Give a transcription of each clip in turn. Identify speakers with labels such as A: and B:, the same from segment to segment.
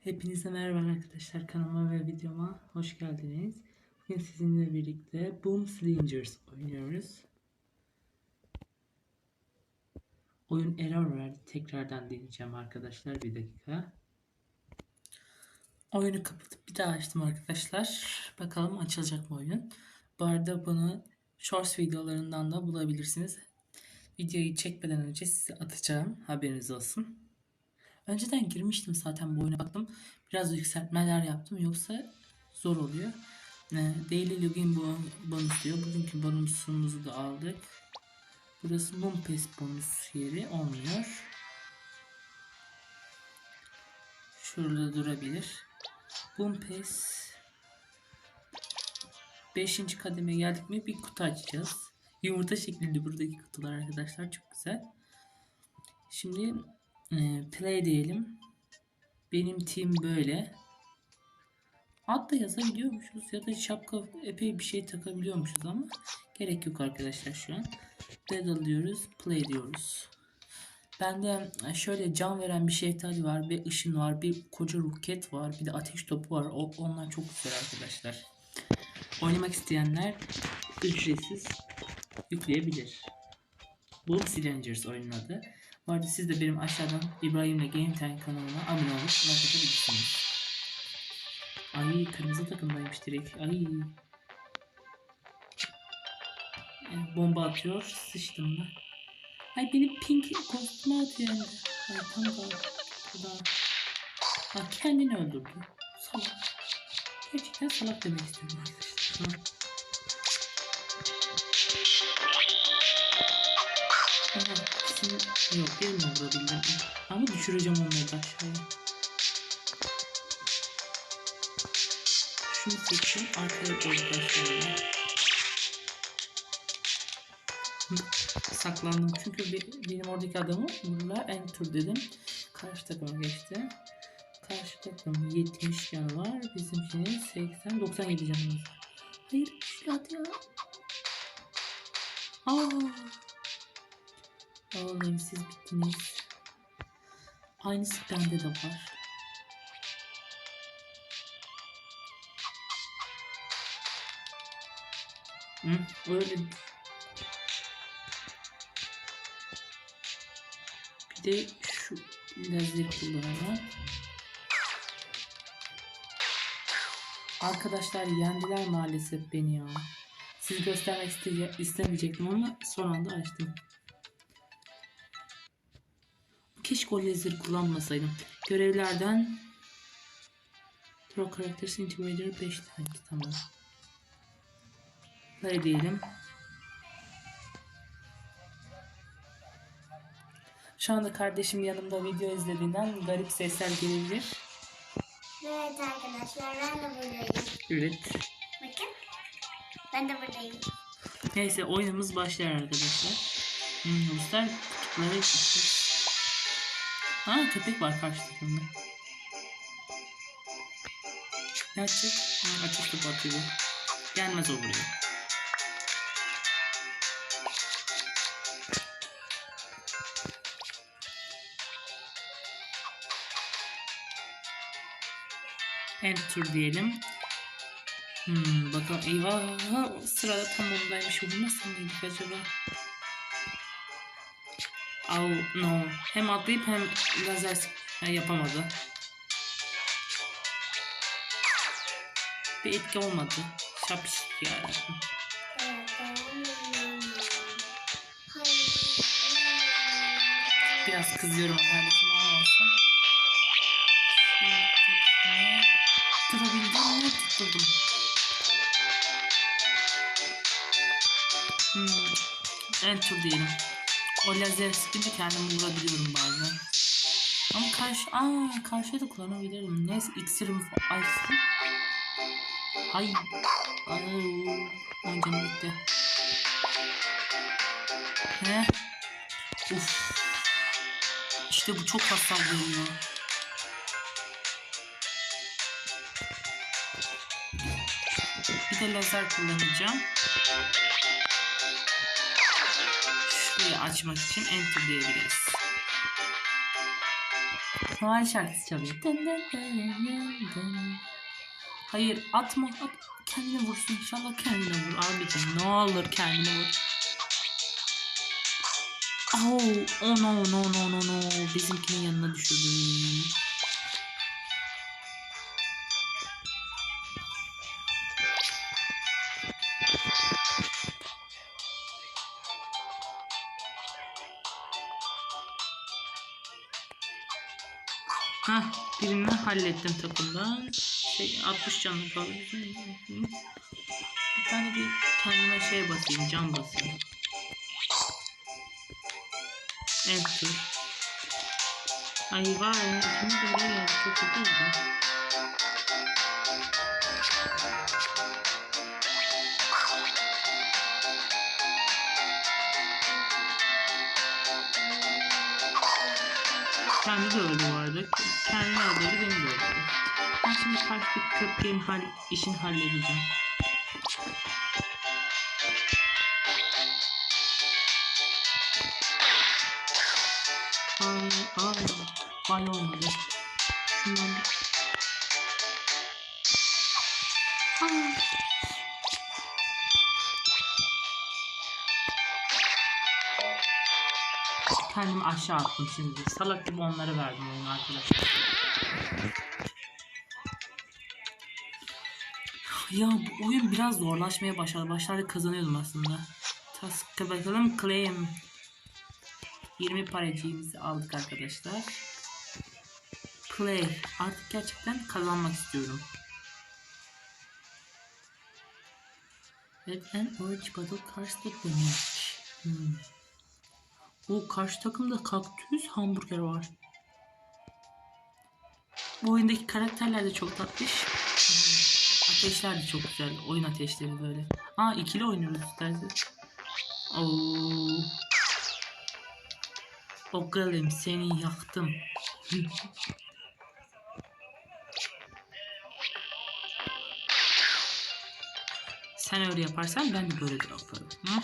A: Hepinize merhaba arkadaşlar kanalıma ve videoma hoş geldiniz. Bugün sizinle birlikte Boom Slingers oynuyoruz. Oyun error verdi. Tekrardan deneyeceğim arkadaşlar. Bir dakika. Oyunu kapatıp bir daha açtım arkadaşlar. Bakalım açılacak mı oyun. Bu arada bunu Shorts videolarından da bulabilirsiniz. Videoyu çekmeden önce size atacağım. Haberiniz olsun. Önceden girmiştim zaten bu baktım. Biraz yükseltmeler yaptım yoksa zor oluyor. Ee, Daily login bon- bonus diyor. Bugünkü bonusumuzu da aldık. Burası Boom Pass bonus yeri olmuyor. Şurada durabilir. Boom Pass 5. kademe geldik mi bir kutu açacağız. Yumurta şeklinde buradaki kutular arkadaşlar çok güzel. Şimdi e, play diyelim. Benim team böyle. Ad da yazabiliyormuşuz ya da şapka epey bir şey takabiliyormuşuz ama gerek yok arkadaşlar şu an. Battle diyoruz, play diyoruz. Bende şöyle can veren bir şeftali var, bir ışın var, bir koca roket var, bir de ateş topu var. O, onlar çok güzel arkadaşlar. Oynamak isteyenler ücretsiz yükleyebilir. Boom Slingers oyunun adı. Bu arada siz de benim aşağıdan İbrahim'le Game Time kanalına abone olup like atabilirsiniz. Ay kırmızı takımdaymış direkt. Ay. E, bomba atıyor. Sıçtım da. Ay benim pink kostümü atıyor. Ay tam da. Bu. Ha, kendini öldürdü. Salak. Gerçekten salak demek istiyorum arkadaşlar. İkisini yok bir mi vurabildim? Ama düşüreceğim onları da aşağıya. Şunu seçeyim arkaya doğru başlayalım. Saklandım çünkü be- benim oradaki adamı vururlar enter dedim. Karşı takıma geçti. Karşı takım 70 canı var. Bizimkinin 80 97 canımız var. Hayır at ya. Aa. Oğlum siz bittiniz. Aynısı bende de var. Hı, öyle. Bir de şu lazer kullanalım. Arkadaşlar yendiler maalesef beni ya. Siz göstermek isteye- istemeyecektim ama son anda açtım. Keşke o lazer kullanmasaydım. Görevlerden Pro Characters Intimidator 5 tane tamam. Play diyelim. Şu anda kardeşim yanımda video izlediğinden garip sesler gelebilir.
B: Evet arkadaşlar ben de buradayım.
A: Evet.
B: Bakın. Ben de buradayım.
A: Neyse oyunumuz başlar arkadaşlar. Hmm, kutuplara gitmiş. Ha köpek var karşı takımda. Açacak? Ha, ateş topu atıyor. Gelmez o buraya. Enter diyelim. Hmm, bakalım eyvah sırada tam ondaymış bu nasıl mıydık acaba? Oh no. Hem atlayıp hem lazer ha, yapamadı. Bir etki olmadı. Şapşik ya.
B: Evet, ben buradayım. Hayır.
A: Biraz kızıyorum kardeşim. Şimdi Tutabildim mi? Tutturdum. Hmm. Enter diyelim. O lazer sıkınca kendimi vurabiliyorum bazen. Ama karşı... Aa, karşıya da kullanabilirim. Neyse iksirim... Ay. Ay. Ay. Canım bitti. Ne? Uf. İşte bu çok hasar veriyor. Bir de lazer kullanacağım. Şurayı açmak için enter diyebiliriz. Noel şarkısı çalıyor. Hayır atma at. Kendine vursun inşallah kendine vur abicim ne olur kendine vur. Oh, oh no no no no no bizimkinin yanına düşürdüm. Hah birini hallettim takımdan. Şey 60 canlı kaldı. Bir tane bir kendime şey basayım can basayım. Enter. Ay var ya şimdi böyle çok kötü. Kendi de öldü bu arada. Kendi öldürdü beni de öldürdü. Ben şimdi karşıdaki köpeğin hal, işini halledeceğim. Ay, ay, vay olmadı. Kendimi aşağı attım şimdi. Salak gibi onları verdim oyunu arkadaşlar. Ya bu oyun biraz zorlaşmaya başladı. Başlarda kazanıyordum aslında. Task'a bakalım. Claim. 20 paracığımızı aldık arkadaşlar. Play. Artık gerçekten kazanmak istiyorum. Evet, and Orange Battle karşıda demiş. Hmm. O karşı takımda kaktüs hamburger var. Bu oyundaki karakterler de çok tatlış. Ateşler de çok güzel. Oyun ateşleri böyle. Aa ikili oynuyoruz isterseniz. Oo. Ogalım seni yaktım. Sen öyle yaparsan ben de böyle yaparım. Hı?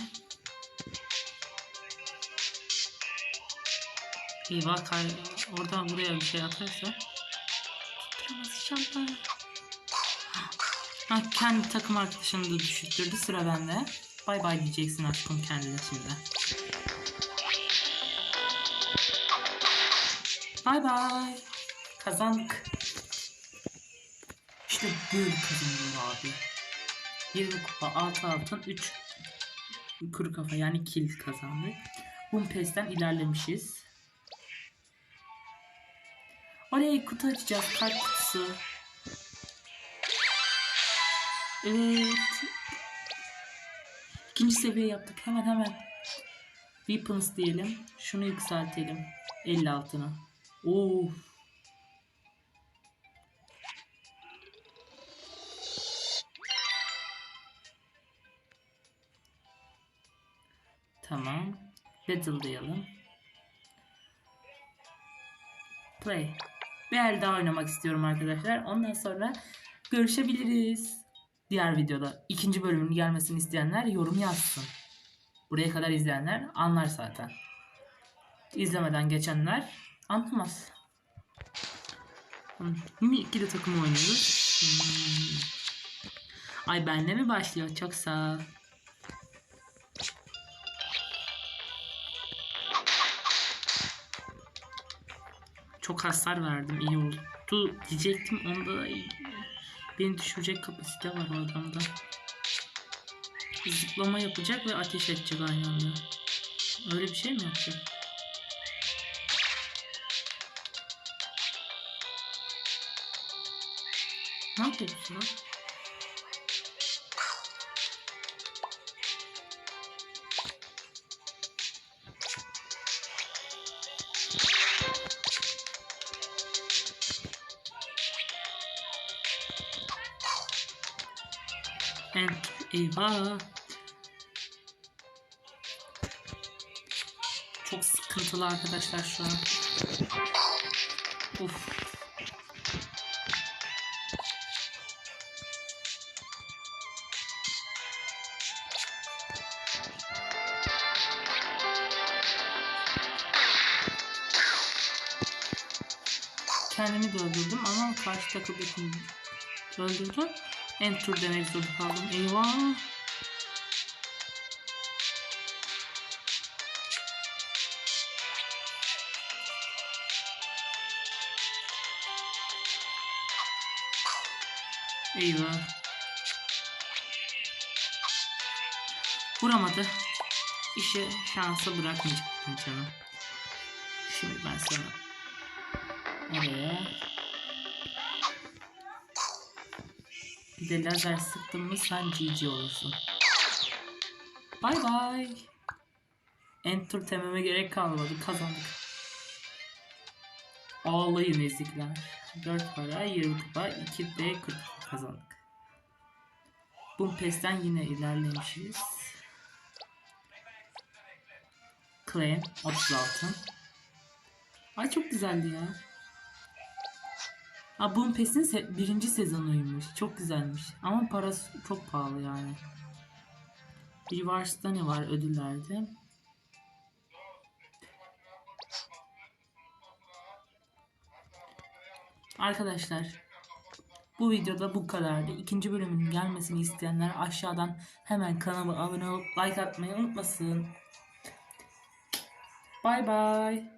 A: Eyvah kay oradan buraya bir şey atarsa tutturamaz inşallah. Ha, kendi takım arkadaşını da düşürttürdü sıra bende. Bay bay diyeceksin aşkım kendine şimdi. Bay bay. Kazandık. İşte böyle kazanılır abi. 20 kupa 6 altın 3 kuru kafa yani kill kazandık. Boom Pass'ten ilerlemişiz. Oraya kutu açacağız. Kart kutusu. Evet. İkinci seviye yaptık. Hemen hemen. Weapons diyelim. Şunu yükseltelim. 50 altına. Oo. Tamam. Battle diyelim. Play. Bir el daha oynamak istiyorum arkadaşlar. Ondan sonra görüşebiliriz. Diğer videoda ikinci bölümün gelmesini isteyenler yorum yazsın. Buraya kadar izleyenler anlar zaten. İzlemeden geçenler anlamaz. Yine ikili takım oynuyoruz. Hmm. Ay benle mi başlıyor? Çok sağ ol. Çok hasar verdim. iyi oldu diyecektim. Onda beni düşürecek kapasite var o adamda. Zıplama yapacak ve ateş edecek aynı anda. Öyle bir şey mi yapacak? Ne yapıyorsun lan? Enter. Eyvah. Çok sıkıntılı arkadaşlar şu an. Uf. kendimi de öldürdüm ama karşı takımdakini öldürdü. Enter demek zorunda kaldım. Eyvah. Eyvah. Vuramadı. İşi şansa bırakmayacaktım canım. Şimdi ben sana oraya bir de lazer sıktım mı sen GG olursun. Bay bay. Enter tememe gerek kalmadı. Kazandık. Ağlayın ezikler. 4 para, 20 kupa, 2 de 40 kazandık. Bu pesten yine ilerlemişiz. Clan 36. Ay çok güzeldi ya. Ha Boom Pass'in se- birinci sezonuymuş. Çok güzelmiş. Ama parası çok pahalı yani. Rewards'ta ne var ödüllerde? Arkadaşlar bu videoda bu kadardı. İkinci bölümün gelmesini isteyenler aşağıdan hemen kanalıma abone olup like atmayı unutmasın. Bye bye.